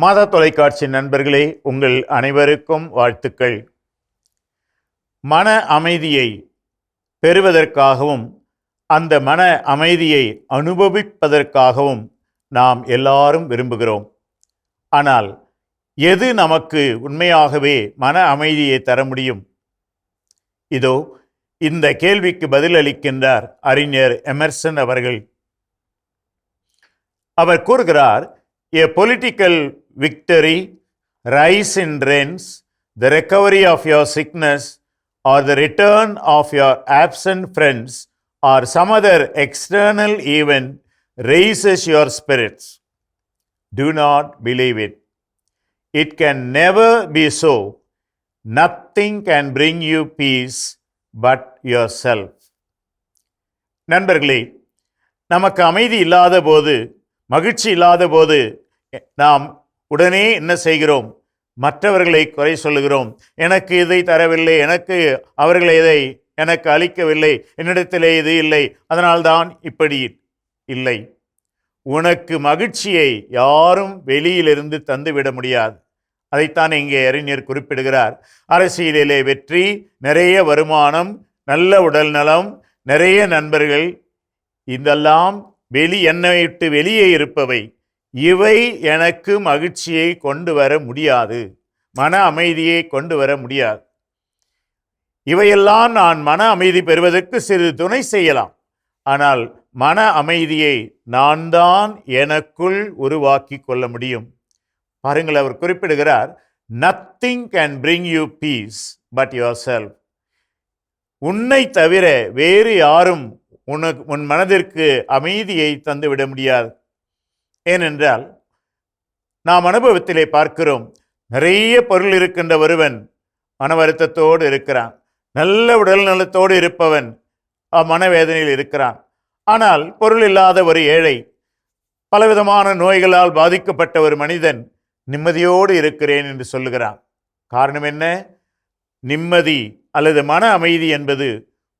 மாதா தொலைக்காட்சி நண்பர்களே உங்கள் அனைவருக்கும் வாழ்த்துக்கள். மன அமைதியை பெறுவதற்காகவும் அந்த மன அமைதியை அனுபவிப்பதற்காகவும் நாம் எல்லாரும் விரும்புகிறோம். ஆனால் எது நமக்கு உண்மையாகவே மன அமைதியை தர முடியும்? இதோ இந்த கேள்விக்கு பதிலளிக்கின்றார் அறிஞர் எமர்சன் அவர்கள். அவர் கூறுகிறார் a political victory rise in rents the recovery of your sickness or the return of your absent friends or some other external event raises your spirits do not believe it it can never be so nothing can bring you peace but yourself நண்பர்களே நமக்கு அமைதி இல்லாத போது மகிழ்ச்சி இல்லாத போது நாம் உடனே என்ன செய்கிறோம்? மற்றவர்களை குறை சொல்லுகிறோம். எனக்கு இதை தரவில்லை. எனக்கு அவர்கள் இதை எனக்கு அளிக்கவில்லை. என்னிடத்திலே இது இல்லை. அதனால்தான் இப்படி இல்லை. உனக்கு மகிழ்ச்சியை யாரும் வெளியிலிருந்து தந்துவிட முடியாது. அதைத்தான் இங்கே அறிஞர் குறிப்பிடுகிறார். அரசியலிலே வெற்றி நிறைய வருமானம் நல்ல உடல் நலம் நிறைய நண்பர்கள் இதெல்லாம் வெளி என்னை விட்டு வெளியே இருப்பவை. இவை எனக்கு மகிழ்ச்சியை கொண்டு வர முடியாது. மன அமைதியை கொண்டு வர முடியாது. இவையெல்லாம் நான் மன அமைதி பெறுவதற்கு சிறிது துணை செய்யலாம். ஆனால் மன அமைதியை நான் தான் எனக்குள் உருவாக்கி கொள்ள முடியும். பாருங்கள் அவர் குறிப்பிடுகிறார் nothing can bring you peace but yourself உன்னை தவிர வேறு யாரும் உனக்கு உன் மனதிற்கு அமைதியை தந்துவிட முடியாது. ஏனென்றால் நாம் அனுபவத்திலே பார்க்கிறோம் நிறைய பொருள் இருக்கின்ற ஒருவன் மன வருத்தத்தோடு இருக்கிறான் நல்ல உடல் நலத்தோடு இருப்பவன் மனவேதனையில் இருக்கிறான். ஆனால் பொருள் இல்லாத ஒரு ஏழை பலவிதமான நோய்களால் பாதிக்கப்பட்ட ஒரு மனிதன் நிம்மதியோடு இருக்கிறேன் என்று சொல்லுகிறான். காரணம் என்ன? நிம்மதி அல்லது மன அமைதி என்பது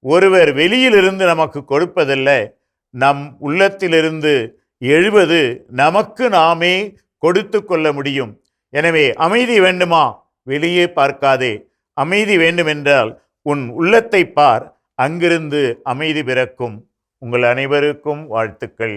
ஒருவர் வெளியிலிருந்து நமக்கு கொடுப்பதில்லை நம் உள்ளத்திலிருந்து எழுபது நமக்கு நாமே கொடுத்து கொள்ள முடியும். எனவே அமைதி வேண்டுமா? வெளியே பார்க்காதே. அமைதி வேண்டுமென்றால் உன் உள்ளத்தை பார். அங்கிருந்து அமைதி பிறக்கும். உங்கள் அனைவருக்கும் வாழ்த்துக்கள்.